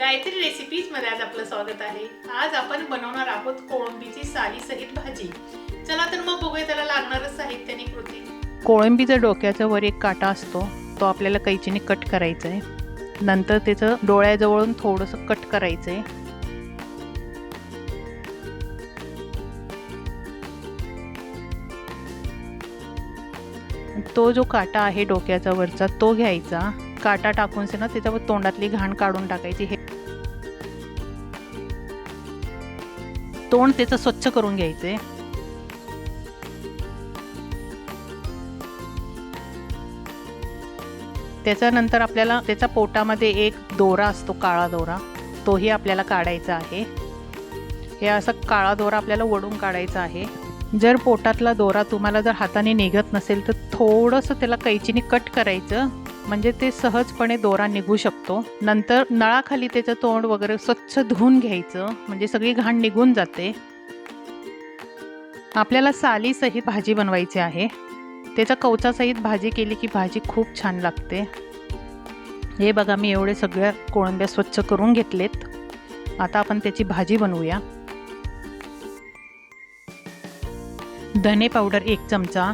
गायत्री रेसिपीजमध्ये आज आपलं स्वागत आहे. आज आपण बनवणार आहोत कोळंबीची साली सहित भाजी. चला तर मग बघूया त्याला लागणारं साहित्याने कृती. कोळंबीचा डोक्याचा वर एक काटा असतो तो आपल्याला कैचीने कट करायचा आहे नंतर त्याचं डोळ्याजवळून थोडंसं कट करायचं आहे तो जो काटा आहे डोक्याचा वरचा तो घ्यायचा. काटा टाकून ना त्याच्यावर तोंडातली घाण काढून टाकायची. हे तोंड त्याचं स्वच्छ करून घ्यायचे. त्याच्यानंतर आपल्याला त्याच्या पोटामध्ये एक दोरा असतो काळा दोरा. तोही आपल्याला काढायचा आहे. हे असं काळा दोरा आपल्याला ओढून काढायचा आहे. जर पोटातला दोरा तुम्हाला जर हाताने निघत नसेल तर थोडंसं त्याला कैचीने कट करायचं. म्हणजे ते सहजपणे दोरा निघू शकतो. नंतर नळाखाली त्याचं तोंड वगैरे स्वच्छ धुवून घ्यायचं. म्हणजे सगळी घाण निघून जाते. आपल्याला सालीसहित भाजी बनवायची आहे. त्याच्या कवचासहित भाजी केली की भाजी खूप छान लागते. हे बघा मी एवढे सगळ्या कोळंब्या स्वच्छ करून घेतलेत. आता आपण त्याची भाजी बनवूया. धने पावडर एक चमचा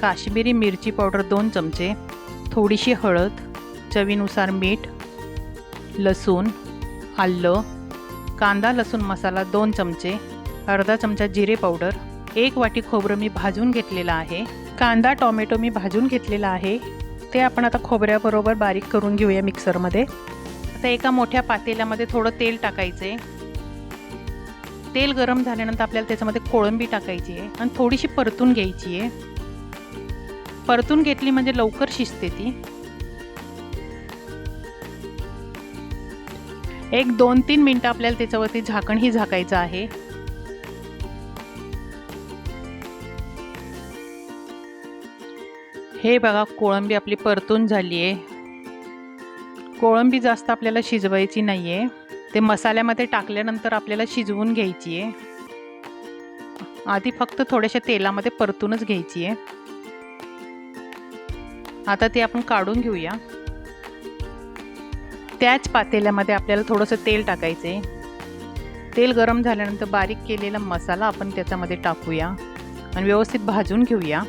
काश्मीरी मिरची पावडर दोन चमचे थोडीशी हळद चवीनुसार मीठ लसूण आलं कांदा लसूण मसाला दोन चमचे अर्धा चमचा जिरे पावडर एक वाटी खोबरं मी भाजून घेतलेलं आहे. कांदा टॉमॅटो मी भाजून घेतलेला आहे. ते आपण आता खोबऱ्याबरोबर बारीक करून घेऊया मिक्सरमध्ये. आता एका मोठ्या पातेल्यामध्ये थोडं तेल टाकायचे. तेल गरम झाल्यानंतर आपल्याला त्याच्यामध्ये कोळंबी टाकायची आहे आणि थोडीशी परतून घ्यायची आहे. परतून घेतली म्हणजे लवकर शिजते ती. एक दोन तीन मिनटं आपल्याला त्याच्यावरती झाकणही झाकायचं आहे. हे बघा कोळंबी आपली परतून झाली आहे. कोळंबी जास्त आपल्याला शिजवायची नाही आहे ते मसाल्यामध्ये टाकल्यानंतर आपल्याला शिजवून घ्यायची आहे. आधी फक्त थोड्याशा तेलामध्ये परतूनच घ्यायची आहे. आता ते आपण काढून घेऊया. त्याच पातेल्यामध्ये आपल्याला थोडंसं तेल टाकायचं आहे तेल गरम झाल्यानंतर बारीक केलेला मसाला आपण त्याच्यामध्ये टाकूया आणि व्यवस्थित भाजून घेऊया.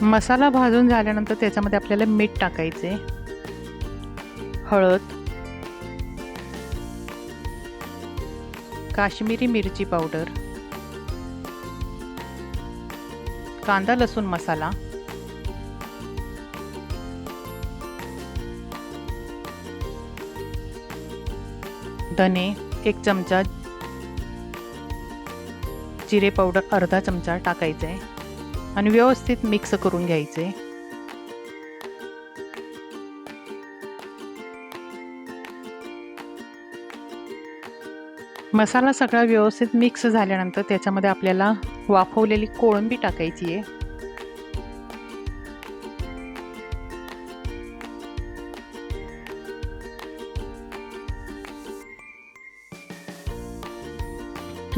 मसाला भाजून झाल्यानंतर त्याच्यामध्ये आपल्याला मीठ टाकायचे हळद. काश्मीरी मिरची पावडर कांदा लसूण मसाला धने एक चमचा जिरे पावडर अर्धा चमचा टाकायचं आहे आणि व्यवस्थित मिक्स करून घ्यायचे. मसाला सगळा व्यवस्थित मिक्स झाल्यानंतर त्याच्यामध्ये आपल्याला वाफवलेली कोळंबी टाकायची आहे.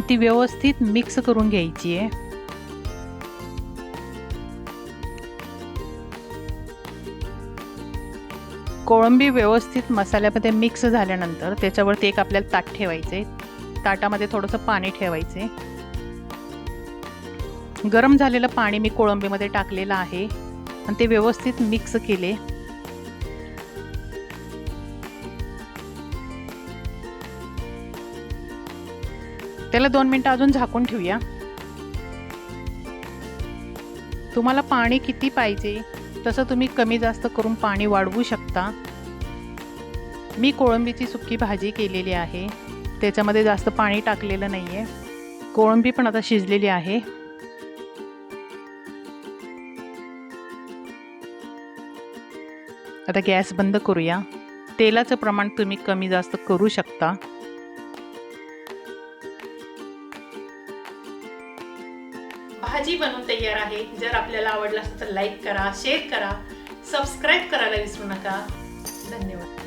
ती व्यवस्थित मिक्स करून घ्यायची आहे. कोळंबी व्यवस्थित मसाल्यामध्ये मिक्स झाल्यानंतर त्याच्यावरती एक आपल्याला ताट ठेवायचे ताटामध्ये थोडंसं पाणी ठेवायचे. गरम झालेलं पाणी मी कोळंबीमध्ये टाकलेलं आहे. आणि ते व्यवस्थित मिक्स केले. त्याला दोन मिनटं अजून झाकून ठेवूया. तुम्हाला पाणी किती पाहिजे तसं तुम्ही कमी जास्त करून पाणी वाढवू शकता. मी कोळंबीची सुकी भाजी केलेली आहे. त्याच्यामध्ये जास्त पाणी टाकलेलं नाही आहे कोळंबी पण आता शिजलेली आहे. आता गॅस बंद करूया. तेलाचं प्रमाण तुम्ही कमी जास्त करू शकता. भाजी बनवून तयार आहे. जर आपल्याला आवडलं असेल तर लाईक करा शेअर करा सबस्क्राईब करायला विसरू नका. धन्यवाद.